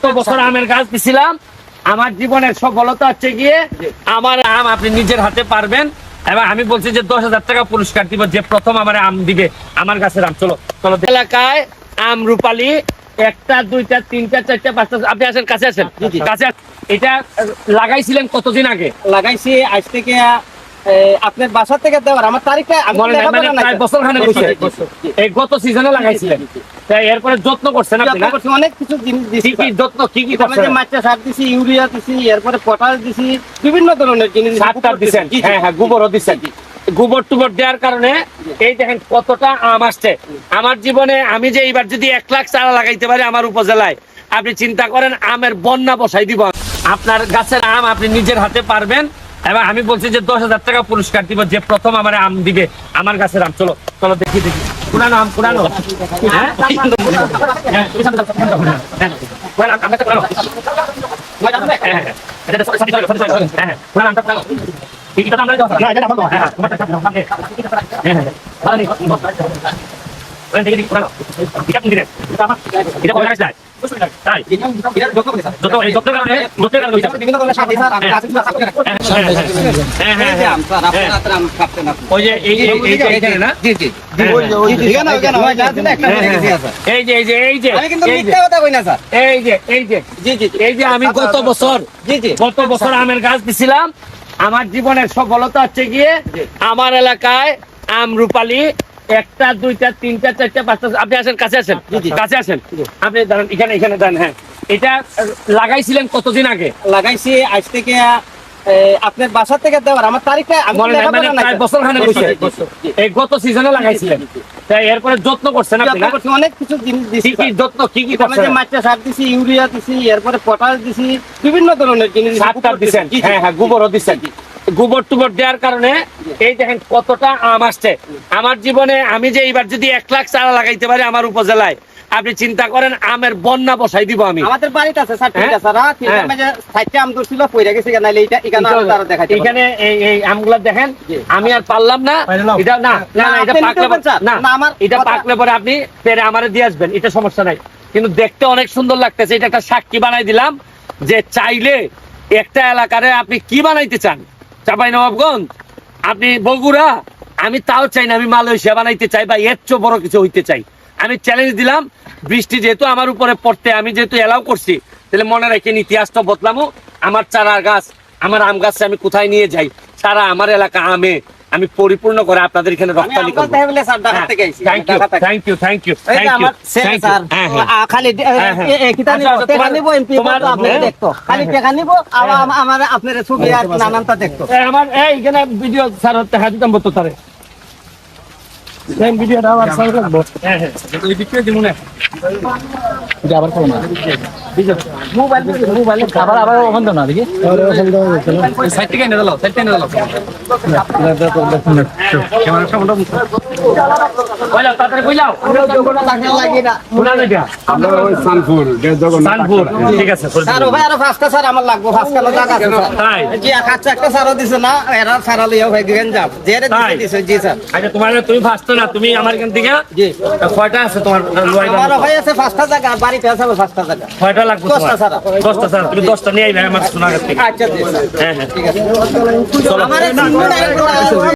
গত বছর আমের গাছ দিছিলাম। আমার জীবনের সফলতা হচ্ছে গিয়ে আমার আম আপনি নিজের হাতে পারবেন। এবং আমি বলছি যে দশ হাজার টাকা পুরস্কার দিব যে প্রথম আমার আম দিবে আমার গাছের আম। চলো চলো এলাকায় আম রূপালি একটা দুইটা তিনটা চারটা পাঁচটা আপনি আসেন কাছে আসেন। কাছে এটা লাগাইছিলেন কতদিন আগে? লাগাইছি আজ থেকে আপনার বাসা থেকে দেওয়ার। আমার তারিখটা আমি মনে। বছর জি। এই গত সিজনে লাগাইছিলেন। এরপরে যত্ন করছেন আপনি করছি, অনেক কিছু জিনিস দিছি কি যত্ন কি কি করছেন? মাচা সার দিছি ইউরিয়া দিছি এরপরে পটাশ দিছি বিভিন্ন ধরনের জিনিস দিছি। দিছেন? জি, জি। হ্যাঁ হ্যাঁ গোবরও দিছেন। গোবর টুবর দেওয়ার কারণে এই দেখেন কতটা আম আসছে। আমার জীবনে আমি যে এইবার যদি এক লাখ চারা লাগাইতে পারি আমার উপজেলায় আপনি চিন্তা করেন আমের বন্যা বসাই দিব। আপনার গাছের আম আপনি নিজের হাতে পারবেন এবং আমি বলছি যে দশ হাজার টাকা পুরস্কার দিব যে প্রথম আমার আম দিবে। আমার গাছের আম চলো চলো দেখি দেখি। পুরানো আম পুরানো হ্যাঁ? হ্যাঁ, পুরানো আম, আমটা পুরানো। হ্যাঁ, হ্যাঁ, হ্যাঁ। এটা তো sorry, sorry, sorry, sorry, sorry, হ্যাঁ, পুরানো আমটা পুরানো। এটা তো আমরা দেওয়া- না, এটা আমার হ্যাঁ, হ্যাঁ, ভালো নেই, এই। হ্যাঁ, হ্যাঁ, হ্যাঁ, হ্যাঁ, যে হ্যাঁ, হ্যাঁ। এই যে। হ্যাঁ, হ্যাঁ, হ্যাঁ, হ্যাঁ। এই যে আমি গত বছর গত বছর আমের গাছ দিছিলাম আমার জীবনের সফলতা হচ্ছে গিয়ে আমার এলাকায় আম রূপালি একটা দুইটা তিনটা চারটা পাঁচটা আপনি আসেন কাছে আসেন। কাছে আসেন। আপনি দাঁড়ান এখানে এখানে দাঁড়ান হ্যাঁ। এটা লাগাইছিলেন কতদিন আগে? লাগাইছি আজ থেকে আপনার বাসা থেকে দেওয়ার আমার তারিখটা মনে। বছর। এই গত সিজনে লাগাইছিলেন। এরপরে যত্ন করছেন? অনেক কিছু জিনিস দিছি। যত্ন কি কি করছেন? মাচা সার দিছি ইউরিয়া দিছি এরপরে পটাশ দিছি বিভিন্ন ধরনের জিনিস। দিছেন। হ্যাঁ হ্যাঁ গোবরও দিছেন। গোবর টুবর দেওয়ার কারণে এই দেখেন কতটা আম আসছে। আমার জীবনে আমি যে এইবার যদি এক লাখ চারা লাগাইতে পারি আমার উপজেলায় আপনি চিন্তা করেন আমের বন্যা বসাই দিব আমি। আমাদের বাড়িতে আছে স্যার ঠিক হ্যাঁ? আছে হ্যাঁ। আমি যে সাইডটা আম ধরছিল পইরা গেছে কেন নাইলে এখানে আরও তারা এখানে এই এই আমগুলা দেখেন আমি আর পারলাম না। এটা না না না এটা পাকলে না না, আমার এটা পাকলে পরে আপনি পেরে আমারে দিয়ে আসবেন এটা সমস্যা নাই। কিন্তু দেখতে অনেক সুন্দর লাগতেছে এটা একটা সাক্ষী বানাই দিলাম যে চাইলে একটা এলাকারে আপনি কি বানাইতে চান? চাপাই নবাবগঞ্জ। আপনি বগুড়া, আমি তাও চাই না, আমি মালয়েশিয়া বানাইতে চাই বা এর চেয়ে বড় কিছু হইতে চাই। আমি চ্যালেঞ্জ দিলাম, বৃষ্টি যেহেতু আমার উপরে পড়তে, আমি যেহেতু এলাও করছি, তাহলে মনে রাখেন ইতিহাসটা বদলামো। আমার চারা গাছ, আমার আম গাছে আমি কোথায় নিয়ে যাই? সারা আমার এলাকা আমে। আমি পরিপূর্ণ করে আপনাদের এখানে রপ্তানি করব। Thank you thank you thank you thank you sir হ্যাঁ হ্যাঁ। খালি দে- হ্যাঁ, কিতা নিব? আচ্ছা, আচ্ছা, তোমার- নিব, এমপি আপনারে হ্যাঁ। দেখতো। খালি টাকা নিব, আমার আপনার ছবি আর নানানটা দেখতো। আমার এই এখানে ভিডিও স্যার হতে হাজির দাম বলতো তারে। সেম ভিডিওটা আবার স্যার রাখব। হ্যাঁ হ্যাঁ। না। মোবাইল মোবাইল আবার আবার ওখান না দেখি। সাইড থেকে এনে দাও সাইড থেকে এনে দাও। কইলাও তাড়াতাড়ি কইলাও। লাগে না। শোনা যাইবা আমরা ওই সানপুর সানপুর ঠিক আছে স্যার ভাই আরও পাঁচটা স্যার আমার লাগবো পাঁচ কিলো টাকা আছে তাই। জি আচ্ছা একটা স্যারও দিছে না এরা ভাই দিবেন যাব জেরে দিছে দিছে জি স্যার। আচ্ছা তোমার তুমি ফার্স্ট না তুমি আমার এখান থেকে কয়টা আছে তোমার ভাই আছে পাঁচটা জায়গা বাড়িতে আছে পাঁচটা জায়গা। কয়টা লাগবে দশটা তোমার দশটা স্যার তুমি দশটা নিয়ে আইবে আমার সোনাগার থেকে। আচ্ছা হ্যাঁ হ্যাঁ। ঠিক আছে।